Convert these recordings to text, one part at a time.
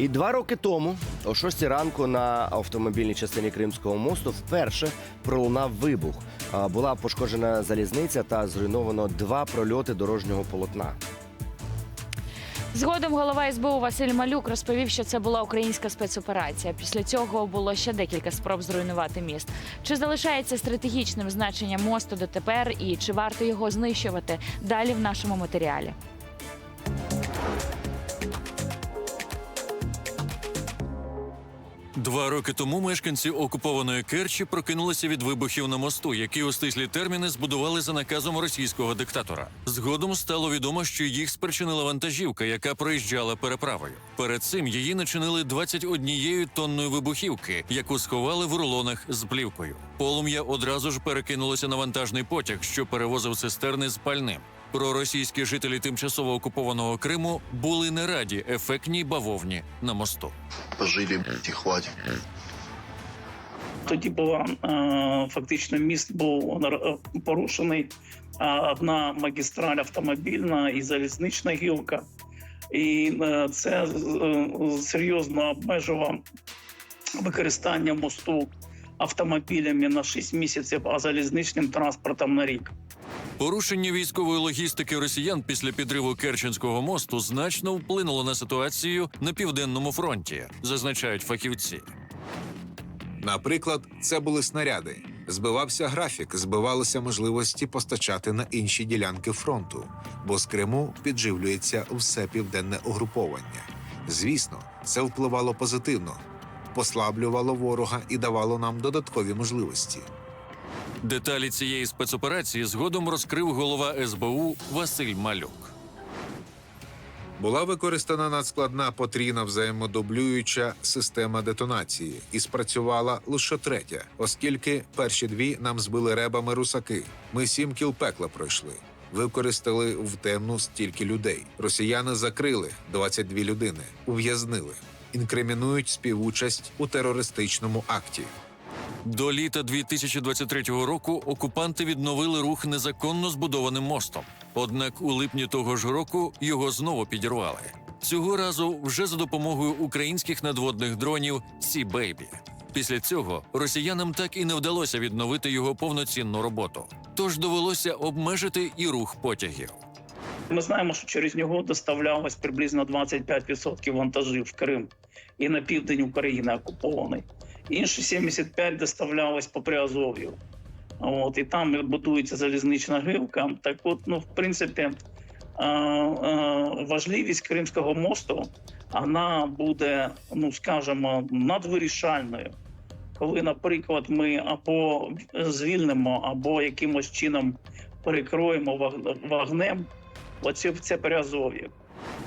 І два роки тому, о 6 ранку, на автомобільній частині Кримського мосту вперше пролунав вибух. Була пошкоджена залізниця та зруйновано два прольоти дорожнього полотна. Згодом голова СБУ Василь Малюк розповів, що це була українська спецоперація. Після цього було ще декілька спроб зруйнувати міст. Чи залишається стратегічним значення мосту дотепер і чи варто його знищувати? Далі в нашому матеріалі. Два роки тому мешканці окупованої Керчі прокинулися від вибухів на мосту, які у стислі терміни збудували за наказом російського диктатора. Згодом стало відомо, що їх спричинила вантажівка, яка проїжджала переправою. Перед цим її начинили 21 тонною вибухівки, яку сховали в рулонах з плівкою. Полум'я одразу ж перекинулося на вантажний потяг, що перевозив цистерни з пальним. Проросійські жителі тимчасово окупованого Криму були не раді ефектній бавовні на мосту. Пожили, блядь, и. Тоді була е, фактично міст був е, порушений одна магістраль автомобільна і залізнична гілка. І е, це серйозно обмежувало використання мосту автомобілями на 6 місяців, а залізничним транспортом на рік. Порушення військової логістики росіян після підриву Керченського мосту значно вплинуло на ситуацію на південному фронті, зазначають фахівці. Наприклад, це були снаряди. Збивався графік, збивалися можливості постачати на інші ділянки фронту, бо з Криму підживлюється все південне угруповання. Звісно, це впливало позитивно, послаблювало ворога і давало нам додаткові можливості. Деталі цієї спецоперації згодом розкрив голова СБУ Василь Малюк. Була використана надскладна потрійна взаємодублююча система детонації і спрацювала лише третя, оскільки перші дві нам збили ребами русаки. Ми сім кіл пекла пройшли. Використали в темну стільки людей. Росіяни закрили 22 людини, ув'язнили, інкримінують співучасть у терористичному акті. До літа 2023 року окупанти відновили рух незаконно збудованим мостом. Однак у липні того ж року його знову підірвали. Цього разу вже за допомогою українських надводних дронів Сі Бейбі. Після цього росіянам так і не вдалося відновити його повноцінну роботу. Тож довелося обмежити і рух потягів. Ми знаємо, що через нього доставлялось приблизно 25% вантажів в Крим і на південь України окупований. Інші 75 доставлялось по Приазов'ю. От, і там будується залізнична гривка. Так от, ну, в принципі, важливість Кримського мосту вона буде, ну скажімо, надвирішальною. Коли, наприклад, ми або звільнимо, або якимось чином перекроємо ваг- вогнем оце це Приазов'я.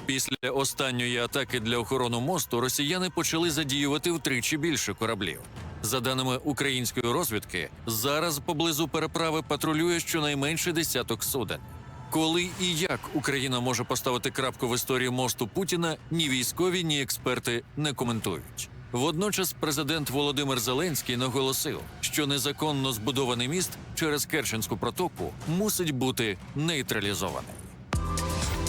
Після останньої атаки для охорони мосту росіяни почали задіювати втричі більше кораблів. За даними української розвідки, зараз поблизу переправи патрулює щонайменше десяток суден. Коли і як Україна може поставити крапку в історії мосту Путіна, ні військові, ні експерти не коментують. Водночас президент Володимир Зеленський наголосив, що незаконно збудований міст через Керченську протоку мусить бути нейтралізований.